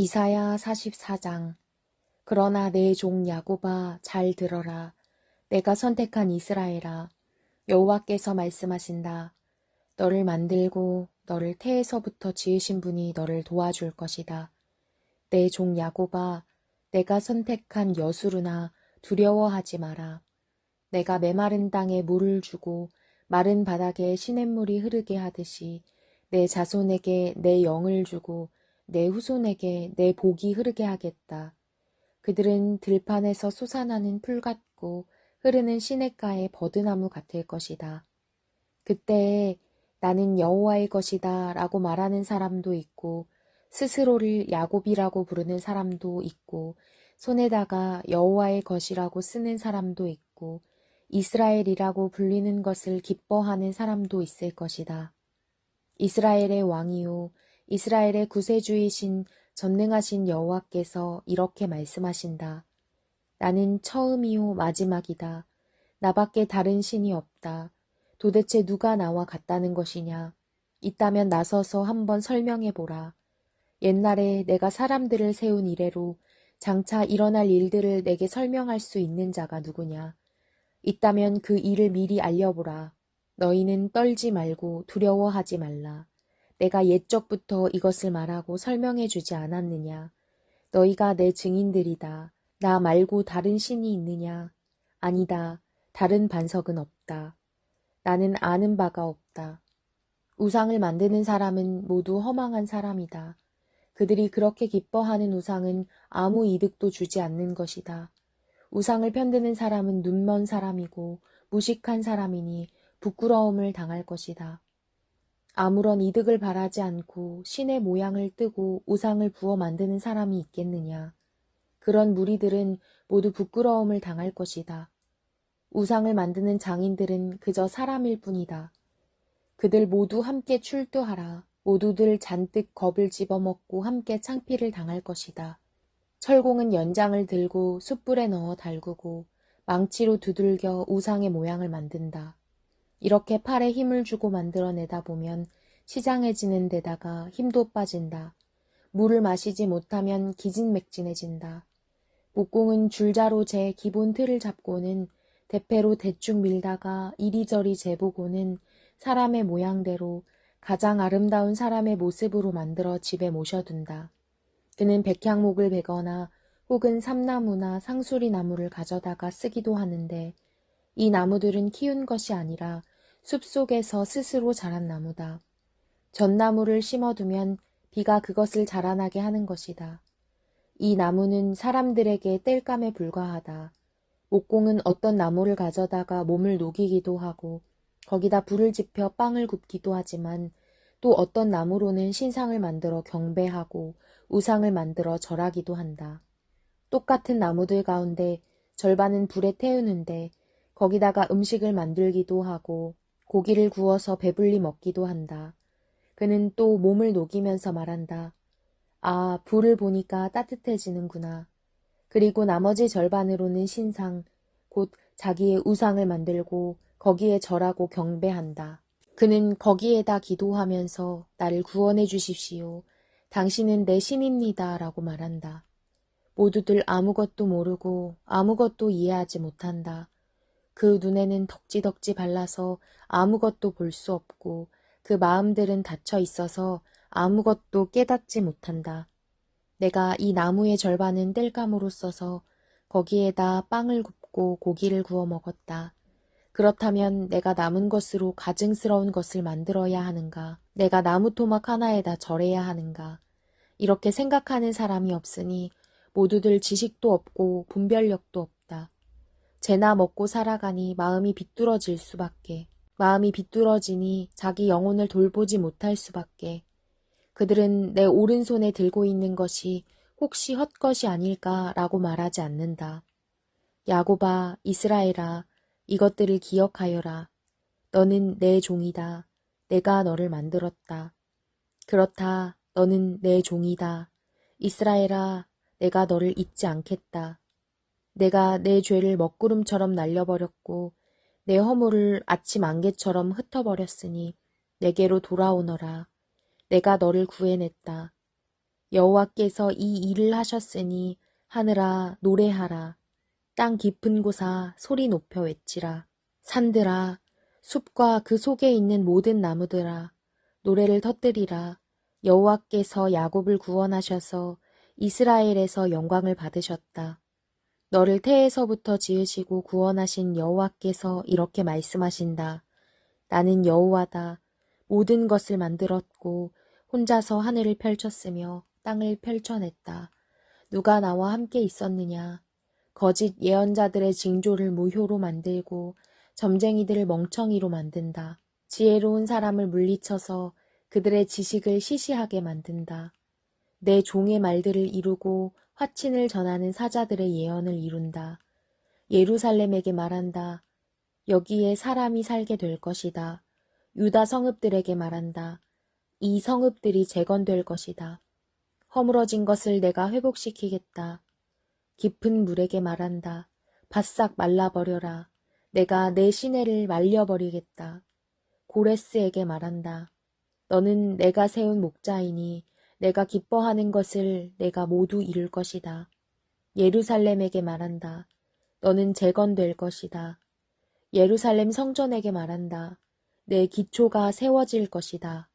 이사야 44장. 그러나 내 종 야곱아 잘 들어라. 내가 선택한 이스라엘아 여호와께서 말씀하신다. 너를 만들고 너를 태에서부터 지으신 분이 너를 도와줄 것이다. 내 종 야곱아 내가 선택한 여수르나 두려워하지 마라. 내가 메마른 땅에 물을 주고 마른 바닥에 시냇물이 흐르게 하듯이 내 자손에게 내 영을 주고 내 후손에게 내 복이 흐르게 하겠다. 그들은 들판에서 솟아나는 풀 같고 흐르는 시냇가의 버드나무 같을 것이다. 그때에 나는 여호와의 것이다 라고 말하는 사람도 있고 스스로를 야곱이라고 부르는 사람도 있고 손에다가 여호와의 것이라고 쓰는 사람도 있고 이스라엘이라고 불리는 것을 기뻐하는 사람도 있을 것이다. 이스라엘의 왕이요 이스라엘의 구세주이신 전능하신 여호와께서 이렇게 말씀하신다. 나는 처음이요 마지막이다. 나밖에 다른 신이 없다. 도대체 누가 나와 같다는 것이냐? 있다면 나서서 한번 설명해 보라. 옛날에 내가 사람들을 세운 이래로 장차 일어날 일들을 내게 설명할 수 있는 자가 누구냐? 있다면 그 일을 미리 알려보라. 너희는 떨지 말고 두려워하지 말라. 내가 옛적부터 이것을 말하고 설명해 주지 않았느냐? 너희가 내 증인들이다. 나 말고 다른 신이 있느냐? 아니다. 다른 반석은 없다. 나는 아는 바가 없다. 우상을 만드는 사람은 모두 허망한 사람이다. 그들이 그렇게 기뻐하는 우상은 아무 이득도 주지 않는 것이다. 우상을 편드는 사람은 눈먼 사람이고 무식한 사람이니 부끄러움을 당할 것이다. 아무런 이득을 바라지 않고 신의 모양을 뜨고 우상을 부어 만드는 사람이 있겠느냐. 그런 무리들은 모두 부끄러움을 당할 것이다. 우상을 만드는 장인들은 그저 사람일 뿐이다. 그들 모두 함께 출두하라. 모두들 잔뜩 겁을 집어먹고 함께 창피를 당할 것이다. 철공은 연장을 들고 숯불에 넣어 달구고 망치로 두들겨 우상의 모양을 만든다. 이렇게 팔에 힘을 주고 만들어내다 보면 시장해지는 데다가 힘도 빠진다. 물을 마시지 못하면 기진맥진해진다. 목공은 줄자로 제 기본 틀을 잡고는 대패로 대충 밀다가 이리저리 재보고는 사람의 모양대로 가장 아름다운 사람의 모습으로 만들어 집에 모셔둔다. 그는 백향목을 베거나 혹은 삼나무나 상수리 나무를 가져다가 쓰기도 하는데 이 나무들은 키운 것이 아니라 숲속에서 스스로 자란 나무다. 전나무를 심어두면 비가 그것을 자라나게 하는 것이다. 이 나무는 사람들에게 땔감에 불과하다. 목공은 어떤 나무를 가져다가 몸을 녹이기도 하고 거기다 불을 지펴 빵을 굽기도 하지만 또 어떤 나무로는 신상을 만들어 경배하고 우상을 만들어 절하기도 한다. 똑같은 나무들 가운데 절반은 불에 태우는데 거기다가 음식을 만들기도 하고 고기를 구워서 배불리 먹기도 한다. 그는 또 몸을 녹이면서 말한다. 아, 불을 보니까 따뜻해지는구나. 그리고 나머지 절반으로는 신상, 곧 자기의 우상을 만들고 거기에 절하고 경배한다. 그는 거기에다 기도하면서 나를 구원해 주십시오. 당신은 내 신입니다. 라고 말한다. 모두들 아무것도 모르고 아무것도 이해하지 못한다. 그 눈에는 덕지덕지 발라서 아무것도 볼 수 없고 그 마음들은 닫혀 있어서 아무것도 깨닫지 못한다. 내가 이 나무의 절반은 땔감으로 써서 거기에다 빵을 굽고 고기를 구워 먹었다. 그렇다면 내가 남은 것으로 가증스러운 것을 만들어야 하는가? 내가 나무 토막 하나에다 절해야 하는가? 이렇게 생각하는 사람이 없으니 모두들 지식도 없고 분별력도 없다. 재나 먹고 살아가니 마음이 비뚤어질 수밖에. 마음이 비뚤어지니 자기 영혼을 돌보지 못할 수밖에. 그들은 내 오른손에 들고 있는 것이 혹시 헛것이 아닐까라고 말하지 않는다. 야고바, 이스라엘아, 이것들을 기억하여라. 너는 내 종이다. 내가 너를 만들었다. 그렇다. 너는 내 종이다. 이스라엘아, 내가 너를 잊지 않겠다. 내가 내 죄를 먹구름처럼 날려버렸고 내 허물을 아침 안개처럼 흩어버렸으니 내게로 돌아오너라. 내가 너를 구해냈다. 여호와께서 이 일을 하셨으니 하늘아 노래하라. 땅 깊은 곳아 소리 높여 외치라. 산들아 숲과 그 속에 있는 모든 나무들아 노래를 터뜨리라. 여호와께서 야곱을 구원하셔서 이스라엘에서 영광을 받으셨다. 너를 태에서부터 지으시고 구원하신 여호와께서 이렇게 말씀하신다. 나는 여호와다. 모든 것을 만들었고 혼자서 하늘을 펼쳤으며 땅을 펼쳐냈다. 누가 나와 함께 있었느냐? 거짓 예언자들의 징조를 무효로 만들고 점쟁이들을 멍청이로 만든다. 지혜로운 사람을 물리쳐서 그들의 지식을 시시하게 만든다. 내 종의 말들을 이루고 화친을 전하는 사자들의 예언을 이룬다. 예루살렘에게 말한다. 여기에 사람이 살게 될 것이다. 유다 성읍들에게 말한다. 이 성읍들이 재건될 것이다. 허물어진 것을 내가 회복시키겠다. 깊은 물에게 말한다. 바싹 말라버려라. 내가 내 시내를 말려버리겠다. 고레스에게 말한다. 너는 내가 세운 목자이니 내가 기뻐하는 것을 내가 모두 이룰 것이다. 예루살렘에게 말한다. 너는 재건될 것이다. 예루살렘 성전에게 말한다. 내 기초가 세워질 것이다.